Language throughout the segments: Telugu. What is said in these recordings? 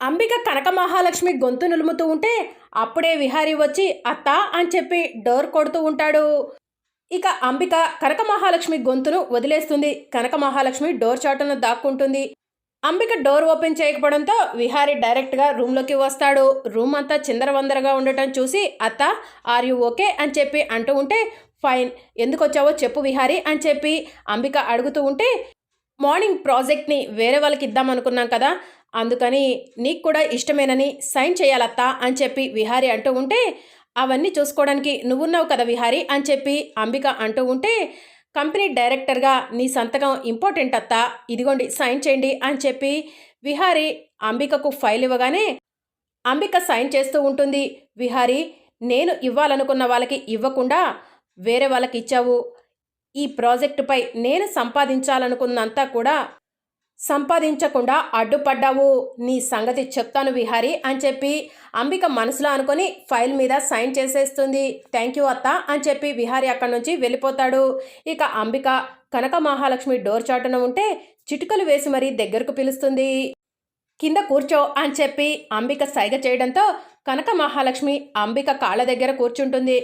అంబిక కనక మహాలక్ష్మి గొంతు నులుముతూ ఉంటే అప్పుడే విహారీ వచ్చి అత్త అని చెప్పి డోర్ కొడుతూ ఉంటాడు. ఇక అంబిక కనక మహాలక్ష్మి గొంతును వదిలేస్తుంది. కనక మహాలక్ష్మి డోర్ చాటున దాక్కుంటుంది. అంబిక డోర్ ఓపెన్ చేయకపోవడంతో విహారి డైరెక్ట్గా రూమ్లోకి వస్తాడు. రూమ్ అంతా చిందరవందరగా ఉండటం చూసి అత్త ఆర్ యు ఓకే? అని చెప్పి అంటూ ఉంటే ఫైన్. ఎందుకు వచ్చావో చెప్పు విహారి అని చెప్పి అంబిక అడుగుతూ ఉంటే మార్నింగ్ ప్రాజెక్ట్ని వేరే వాళ్ళకి ఇద్దాం అనుకున్నాం కదా అందుకని నీకు కూడా ఇష్టమేనని సైన్ చేయాలత్తా అని చెప్పి విహారీ అంటూ ఉంటే అవన్నీ చూసుకోవడానికి నువ్వున్నావు కదా విహారీ అని చెప్పి అంబిక అంటూ ఉంటే కంపెనీ డైరెక్టర్గా నీ సంతకం ఇంపార్టెంట్ అత్తా ఇదిగోండి సైన్ చేయండి అని చెప్పి విహారీ అంబికకు ఫైల్ ఇవ్వగానే అంబిక సైన్ చేస్తూ ఉంటుంది. విహారీ నేను ఇవ్వాలనుకున్న వాళ్ళకి ఇవ్వకుండా వేరే వాళ్ళకి ఇచ్చావు. ఈ ప్రాజెక్టుపై నేను సంపాదించాలనుకున్నంతా కూడా సంపాదించకుండా అడ్డుపడ్డావు. నీ సంగతి చెప్తాను విహారీ అని చెప్పి అంబిక మనసులో అనుకొని ఫైల్ మీద సైన్ చేసేస్తుంది. థ్యాంక్ యూ అత్త అని చెప్పి విహారీ అక్కడి నుంచి వెళ్ళిపోతాడు. ఇక అంబిక కనక మహాలక్ష్మి డోర్ చాటున ఉంటే చిటుకలు వేసి మరీ దగ్గరకు పిలుస్తుంది. కింద కూర్చో అని చెప్పి అంబిక సైగ చేయడంతో కనక మహాలక్ష్మి అంబిక కాళ్ళ దగ్గర కూర్చుంటుంది.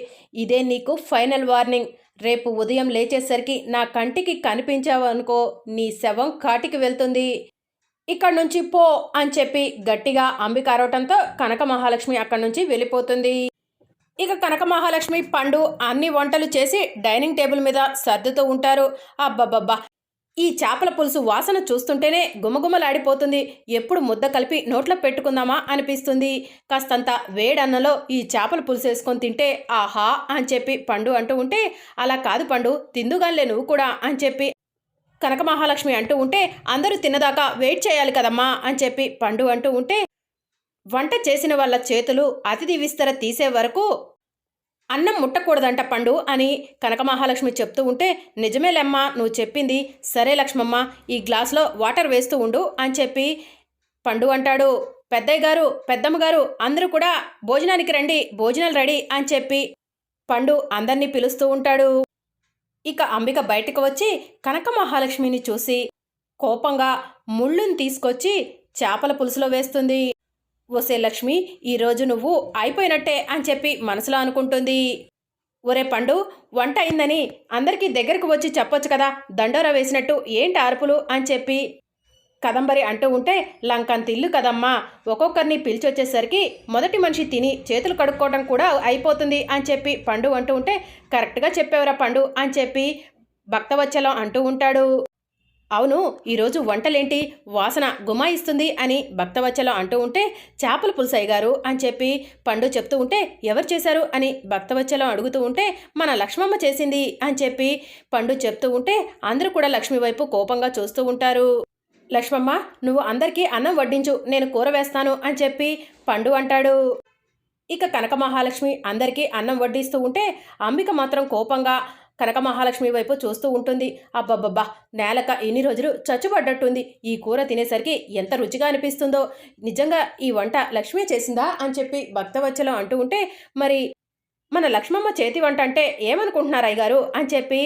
ఇదే నీకు ఫైనల్ వార్నింగ్. రేపు ఉదయం లేచేసరికి నా కంటికి కనిపించావనుకో నీ శవం కాటికి వెళ్తుంది. ఇక్కడి నుంచి పో అని చెప్పి గట్టిగా అంబిక అరవటంతో కనక మహాలక్ష్మి అక్కడి నుంచి వెళ్ళిపోతుంది. ఇక కనక మహాలక్ష్మి పండు అన్ని వంటలు చేసి డైనింగ్ టేబుల్ మీద సర్దుతూ ఉంటారు. అబ్బబ్బబ్బా ఈ చేపల పులుసు వాసన చూస్తుంటేనే గుమగుమలాడిపోతుంది. ఎప్పుడు ముద్ద కలిపి నోట్లో పెట్టుకుందామా అనిపిస్తుంది. కాస్తంత వేడన్నలో ఈ చేపల పులుసు వేసుకొని తింటే ఆహా అని చెప్పి పండు అంటూ ఉంటే అలా కాదు పండు తిందుగాలే నువ్వు కూడా అని చెప్పి కనక మహాలక్ష్మి అంటూ ఉంటే అందరూ తిన్నదాకా వెయిట్ చేయాలి కదమ్మా అని చెప్పి పండు అంటూ ఉంటే వంట చేసిన వాళ్ళ చేతులు అతిథి విస్తర తీసే వరకు అన్నం ముట్టకూడదంట పండు అని కనక మహాలక్ష్మి చెప్తూ ఉంటే నిజమేలేమ్మా నువ్వు చెప్పింది సరే లక్ష్మమ్మ ఈ గ్లాస్లో వాటర్ వేస్తూ ఉండు అని చెప్పి పండు అంటాడు. పెద్దయ్య గారు పెద్దమ్మ గారు అందరూ కూడా భోజనానికి రండి భోజనాలు రెడీ అని చెప్పి పండు అందరినీ పిలుస్తూ ఉంటాడు. ఇక అంబిక బయటకు వచ్చి కనక మహాలక్ష్మిని చూసి కోపంగా ముళ్ళుని తీసుకొచ్చి చేపల పులుసులో వేస్తుంది. ఓసే లక్ష్మి ఈరోజు నువ్వు అయిపోయినట్టే అని చెప్పి మనసులో అనుకుంటుంది. ఒరే పండు వంట అయిందని అందరికీ దగ్గరకు వచ్చి చెప్పొచ్చు కదా దండోరా వేసినట్టు ఏంటి అరుపులు అని చెప్పి కదంబరి అంటూ ఉంటే లంకంత ఇల్లు కదమ్మా ఒక్కొక్కరిని పిలిచొచ్చేసరికి మొదటి మనిషి తిని చేతులు కడుక్కోవడం కూడా అయిపోతుంది అని చెప్పి పండు అంటూ ఉంటే కరెక్ట్గా చెప్పేవరా పండు అని చెప్పి భక్తవచ్చలం అంటూ ఉంటాడు. అవును ఈరోజు వంటలేంటి? వాసన గుమాయిస్తుంది అని భక్తవచ్చలో అంటూ ఉంటే చేపల పులుసయ్య గారు అని చెప్పి పండు చెప్తూ ఉంటే ఎవరు చేశారు అని భక్తవచ్చలో అడుగుతూ ఉంటే మన లక్ష్మమ్మ చేసింది అని చెప్పి పండు చెప్తూ ఉంటే అందరూ కూడా లక్ష్మి వైపు కోపంగా చూస్తూ ఉంటారు. లక్ష్మమ్మ నువ్వు అందరికీ అన్నం వడ్డించు నేను కూర వేస్తాను అని చెప్పి పండు అంటాడు. ఇక కనక మహాలక్ష్మి అందరికీ అన్నం వడ్డిస్తూ ఉంటే అంబిక మాత్రం కోపంగా కనక మహాలక్ష్మి వైపు చూస్తూ ఉంటుంది. అబ్బబ్బబ్బా! నేలక ఎన్ని రోజులు చచ్చుపడ్డట్టుంది ఈ కూర తినేసరికి ఎంత రుచిగా అనిపిస్తుందో. నిజంగా ఈ వంట లక్ష్మి చేసిందా అని చెప్పి భక్తవచ్చలో అంటూ ఉంటే మరి మన లక్ష్మమ్మ చేతి వంట అంటే ఏమనుకుంటున్నారు అయ్యగారు? అని చెప్పి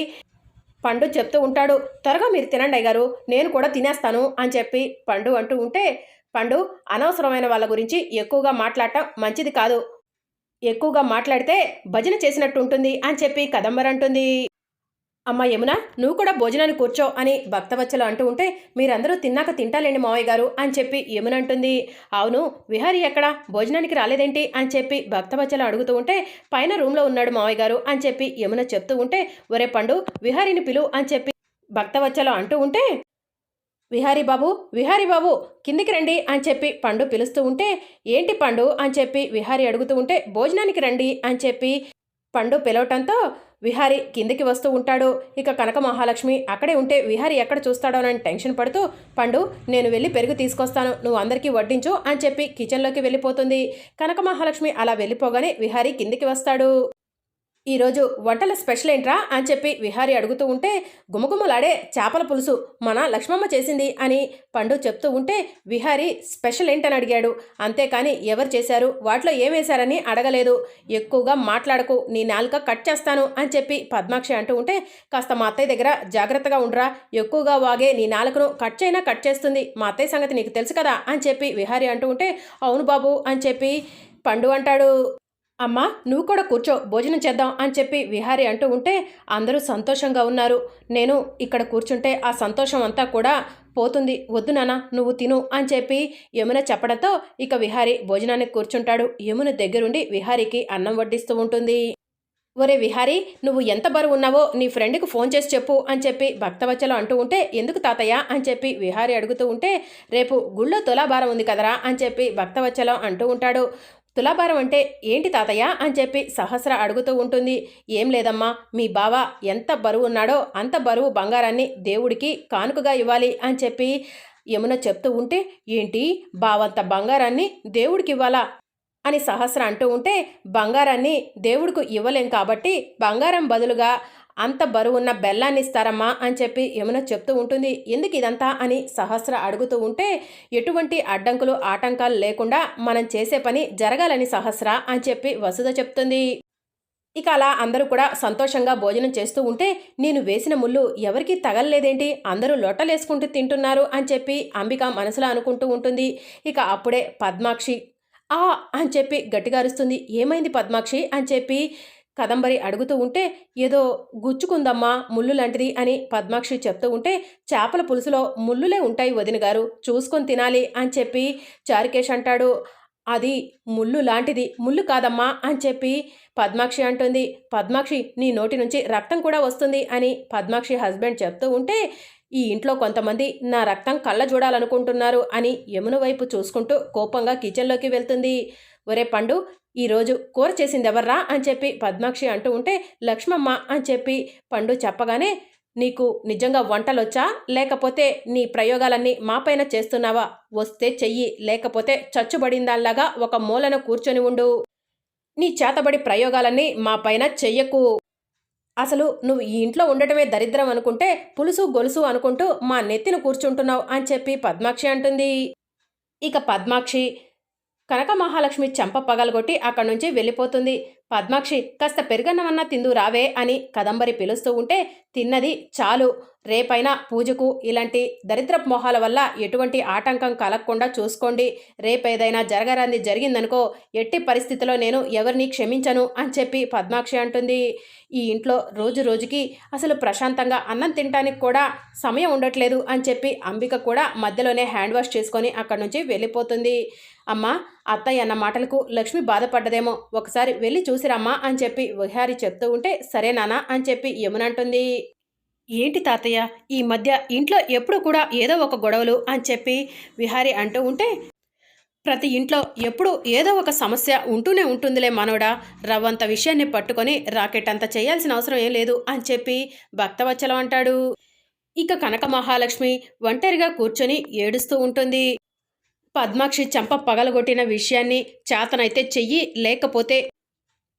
పండు చెప్తూ ఉంటాడు. త్వరగా మీరు తినండి అయ్యగారు. నేను కూడా తినేస్తాను అని చెప్పి పండు అంటూ ఉంటే పండు అనవసరమైన వాళ్ళ గురించి ఎక్కువగా మాట్లాడటం మంచిది కాదు. ఎక్కువగా మాట్లాడితే భజన చేసినట్టు ఉంటుంది అని చెప్పి కదంబర్ అంటుంది. అమ్మ యమున నువ్వు కూడా భోజనాన్ని కూర్చో అని భక్తవచ్చలు అంటూ ఉంటే మీరందరూ తిన్నాక తింటాలేండి మావయ్య గారు అని చెప్పి యమున అంటుంది. అవును విహారీ ఎక్కడ? భోజనానికి రాలేదేంటి? అని చెప్పి భక్తవచ్చలు అడుగుతూ ఉంటే పైన రూమ్లో ఉన్నాడు మావయ్య గారు అని చెప్పి యమున చెప్తూ ఉంటే ఒరే పండు విహారీని పిలు అని చెప్పి భక్తవచ్చలు అంటూ ఉంటే విహారీ బాబు విహారీ బాబు కిందికి రండి అని చెప్పి పండు పిలుస్తూ ఉంటే ఏంటి పండు అని చెప్పి విహారీ అడుగుతూ ఉంటే భోజనానికి రండి అని చెప్పి పండు పిలవటంతో విహారీ కిందికి వస్తూ ఉంటాడు. ఇక కనక మహాలక్ష్మి అక్కడే ఉంటే విహారీ ఎక్కడ చూస్తాడోనని టెన్షన్ పడుతూ పండు నేను వెళ్ళి పెరుగు తీసుకొస్తాను నువ్వు అందరికీ వడ్డించు అని చెప్పి కిచెన్లోకి వెళ్ళిపోతుంది. కనక మహాలక్ష్మి అలా వెళ్ళిపోగానే విహారీ కిందికి వస్తాడు. ఈరోజు వంటల స్పెషల్ ఏంట్రా అని చెప్పి విహారి అడుగుతూ ఉంటే గుమగుమలాడే చేపల పులుసు మన లక్ష్మమ్మ చేసింది అని పండు చెప్తూ ఉంటే విహారి స్పెషల్ ఏంటని అడిగాడు. అంతేకాని ఎవరు చేశారు? వాటిలో ఏమేశారని అడగలేదు. ఎక్కువగా మాట్లాడకు నీ నాలుక కట్ చేస్తాను అని చెప్పి పద్మాక్షి అంటూ ఉంటే కాస్త మా అత్తయ్య దగ్గర జాగ్రత్తగా ఉండరా. ఎక్కువగా వాగే నీ నాలుకను కట్ చేయనా కట్ చేస్తుంది? మా అత్తయ్య సంగతి నీకు తెలుసు కదా అని చెప్పి విహారి అంటూ ఉంటే అవును బాబు అని చెప్పి పండు అంటాడు. అమ్మా నువ్వు కూడా కూర్చో భోజనం చేద్దాం అని చెప్పి విహారి అంటూ ఉంటే అందరూ సంతోషంగా ఉన్నారు. నేను ఇక్కడ కూర్చుంటే ఆ సంతోషం అంతా కూడా పోతుంది. వద్దు నాన్న నువ్వు తిను అని చెప్పి యమున చెప్పడంతో ఇక విహారి భోజనానికి కూర్చుంటాడు. యమున దగ్గరుండి విహారికి అన్నం వడ్డిస్తూ ఉంటుంది. ఒరే విహారి నువ్వు ఎంత బరువు ఉన్నావో నీ ఫ్రెండ్కి ఫోన్ చేసి చెప్పు అని చెప్పి భక్తవచ్చలు అంటూ ఉంటే ఎందుకు తాతయ్య అని చెప్పి విహారి అడుగుతూ ఉంటే రేపు గుళ్ళో తులాభారం ఉంది కదరా అని చెప్పి భక్తవచ్చలం అంటూ ఉంటాడు. తులాభారం అంటే ఏంటి తాతయ్య అని చెప్పి సహస్ర అడుగుతూ ఉంటుంది. ఏం లేదమ్మా మీ బావ ఎంత బరువు ఉన్నాడో అంత బరువు బంగారాన్ని దేవుడికి కానుకగా ఇవ్వాలి అని చెప్పి యమున చెప్తూ ఉంటే ఏంటి బావంత బంగారాన్ని దేవుడికి ఇవ్వాలా అని సహస్ర అంటూ ఉంటే బంగారాన్ని దేవుడికి ఇవ్వలేం కాబట్టి బంగారం బదులుగా అంత బరువున్న బెల్లాన్ని ఇస్తారమ్మా అని చెప్పి యమున చెప్తూ ఉంటుంది. ఎందుకు ఇదంతా అని సహస్ర అడుగుతూ ఉంటే ఎటువంటి అడ్డంకులు ఆటంకాలు లేకుండా మనం చేసే పని జరగాలని సహస్ర అని చెప్పి వసుధ చెప్తుంది. ఇక అలా అందరూ కూడా సంతోషంగా భోజనం చేస్తూ ఉంటే నేను వేసిన ముళ్ళు ఎవరికి తగలలేదేంటి? అందరూ లొట్టలేసుకుంటూ తింటున్నారు అని చెప్పి అంబిక మనసులో అనుకుంటూ ఉంటుంది. ఇక అప్పుడే పద్మాక్షి ఆ అని చెప్పి గట్టిగా అరుస్తుంది. ఏమైంది పద్మాక్షి? అని చెప్పి కదంబరి అడుగుతూ ఉంటే ఏదో గుచ్చుకుందమ్మా ముళ్ళు లాంటిది అని పద్మాక్షి చెప్తూ ఉంటే చేపల పులుసులో ముళ్ళులే ఉంటాయి వదిన గారు. చూసుకొని తినాలి అని చెప్పి చారుకేష్ అంటాడు. అది ముళ్ళు లాంటిది ముళ్ళు కాదమ్మా అని చెప్పి పద్మాక్షి అంటుంది. పద్మాక్షి నీ నోటి నుంచి రక్తం కూడా వస్తుంది అని పద్మాక్షి హస్బెండ్ చెప్తూ ఉంటే ఈ ఇంట్లో కొంతమంది నా రక్తం కళ్ళ చూడాలనుకుంటున్నారు అని యమున వైపు చూసుకుంటూ కోపంగా కిచెన్లోకి వెళ్తుంది. ఒరే పండు ఈరోజు కూర చేసింది ఎవర్రా అని చెప్పి పద్మాక్షి అంటూ ఉంటే లక్ష్మమ్మ అని చెప్పి పండు చెప్పగానే నీకు నిజంగా వంటలొచ్చా? లేకపోతే నీ ప్రయోగాలన్నీ మాపైన చేస్తున్నావా? వస్తే చెయ్యి లేకపోతే చచ్చుబడిందాల్లాగా ఒక మూలన కూర్చొని ఉండు. నీ చేతబడి ప్రయోగాలన్నీ మా పైన చెయ్యకు. అసలు నువ్వు ఈ ఇంట్లో ఉండటమే దరిద్రం అనుకుంటే పులుసు గొలుసు అనుకుంటూ మా నెత్తిన కూర్చుంటున్నావు అని చెప్పి పద్మాక్షి అంటుంది. ఇక పద్మాక్షి కనక మహాలక్ష్మి చెంప పగలగొట్టి అక్కడి నుంచి వెళ్ళిపోతుంది. పద్మాక్షి కాస్త పెరుగన్నమన్నా తిందు రావే అని కదంబరి పిలుస్తూ ఉంటే తిన్నది చాలు. రేపైనా పూజకు ఇలాంటి దరిద్ర మొహాల వల్ల ఎటువంటి ఆటంకం కలగకుండా చూసుకోండి. రేపేదైనా జరగరాంది జరిగిందనుకో ఎట్టి పరిస్థితిలో నేను ఎవరిని క్షమించను అని చెప్పి పద్మాక్షి అంటుంది. ఈ ఇంట్లో రోజు రోజుకి అసలు ప్రశాంతంగా అన్నం తినడానికి కూడా సమయం ఉండట్లేదు అని చెప్పి అంబిక కూడా మధ్యలోనే హ్యాండ్ వాష్ చేసుకొని అక్కడి నుంచి వెళ్ళిపోతుంది. అమ్మా అత్తయ్య అన్న మాటలకు లక్ష్మి బాధపడ్డదేమో. ఒకసారి వెళ్ళి చూసిరమ్మా అని చెప్పి విహారి చెప్తూ ఉంటే సరే నానా అని చెప్పి యమునంటుంది. ఏంటి తాతయ్య ఈ మధ్య ఇంట్లో ఎప్పుడు కూడా ఏదో ఒక గొడవలు అని చెప్పి విహారి అంటూ ఉంటే ప్రతి ఇంట్లో ఎప్పుడు ఏదో ఒక సమస్య ఉంటూనే ఉంటుందిలే మనవడా. రవ్వంత విషయాన్ని పట్టుకొని రాకెట్ అంత చేయాల్సిన అవసరం ఏం లేదు అని చెప్పి భక్తవచ్చలం అంటాడు. ఇక కనక మహాలక్ష్మి ఒంటరిగా కూర్చొని ఏడుస్తూ ఉంటుంది. పద్మాక్షి చంప పగలగొట్టిన విషయాన్ని చేతనైతే చెయ్యి లేకపోతే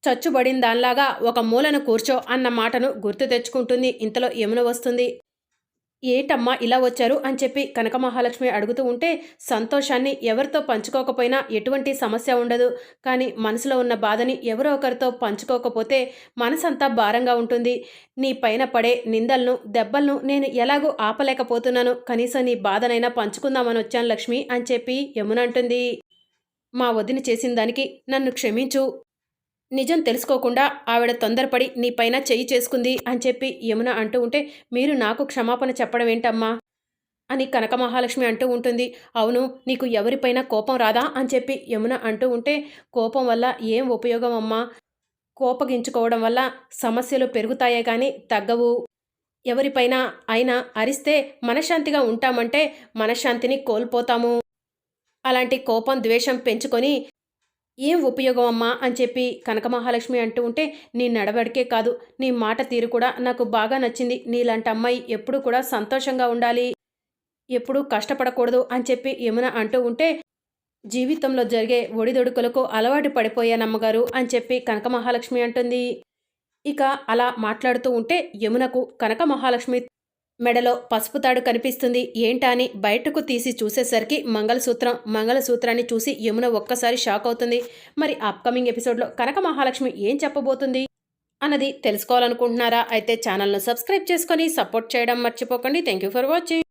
చచ్చుబడిన దానిలాగా ఒక మూలన కూర్చో అన్న మాటను గుర్తు తెచ్చుకుంటుంది. ఇంతలో యమున వస్తుంది. ఏటమ్మా ఇలా వచ్చారు అని చెప్పి కనక మహాలక్ష్మి అడుగుతూ ఉంటే సంతోషాన్ని ఎవరితో పంచుకోకపోయినా ఎటువంటి సమస్య ఉండదు. కానీ మనసులో ఉన్న బాధని ఎవరో ఒకరితో పంచుకోకపోతే మనసంతా భారంగా ఉంటుంది. నీ పైన పడే నిందలను దెబ్బలను నేను ఎలాగో ఆపలేకపోతున్నాను. కనీసం నీ బాధనైనా పంచుకుందామని వచ్చాను లక్ష్మి అని చెప్పి యమునంటుంది మా వదిన చేసిన దానికి నన్ను క్షమించు. నిజం తెలుసుకోకుండా ఆవిడ తొందరపడి నీపైన చెయ్యి చేసుకుంది అని చెప్పి యమున అంటూ ఉంటే మీరు నాకు క్షమాపణ చెప్పడం ఏంటమ్మా? అని కనక మహాలక్ష్మి అంటూ ఉంటుంది. అవును నీకు ఎవరిపైన కోపం రాదా? అని చెప్పి యమున అంటూ ఉంటే కోపం వల్ల ఏం ఉపయోగం అమ్మా కోపగించుకోవడం వల్ల సమస్యలు పెరుగుతాయే కానీ తగ్గవు. ఎవరిపైన అయినా అరిస్తే మనశ్శాంతిగా ఉంటామంటే మనశ్శాంతిని కోల్పోతాము. అలాంటి కోపం ద్వేషం పెంచుకొని ఏం ఉపయోగం అమ్మా అని చెప్పి కనక మహాలక్ష్మి అంటూ ఉంటే నీ నడవడికే కాదు నీ మాట తీరు కూడా నాకు బాగా నచ్చింది. నీలాంటి అమ్మాయి ఎప్పుడూ కూడా సంతోషంగా ఉండాలి ఎప్పుడూ కష్టపడకూడదు అని చెప్పి యమున అంటూ ఉంటే జీవితంలో జరిగే ఒడిదొడుకులకు అలవాటు పడిపోయానమ్మగారు అని చెప్పి కనక మహాలక్ష్మి అంటుంది. ఇక అలా మాట్లాడుతూ ఉంటే యమునకు కనక మహాలక్ష్మి మెడలో పసుపు తాడు కనిపిస్తుంది. ఏంటా అని బయటకు తీసి చూసేసరికి మంగళసూత్రం మంగళసూత్రాన్ని చూసి యమున ఒక్కసారి షాక్ అవుతుంది. మరి అప్కమింగ్ ఎపిసోడ్లో కనక మహాలక్ష్మి ఏం చెప్పబోతుంది? అన్నది తెలుసుకోవాలనుకుంటున్నారా? అయితే ఛానల్ను సబ్స్క్రైబ్ చేసుకొని సపోర్ట్ చేయడం మర్చిపోకండి. Thank you for watching.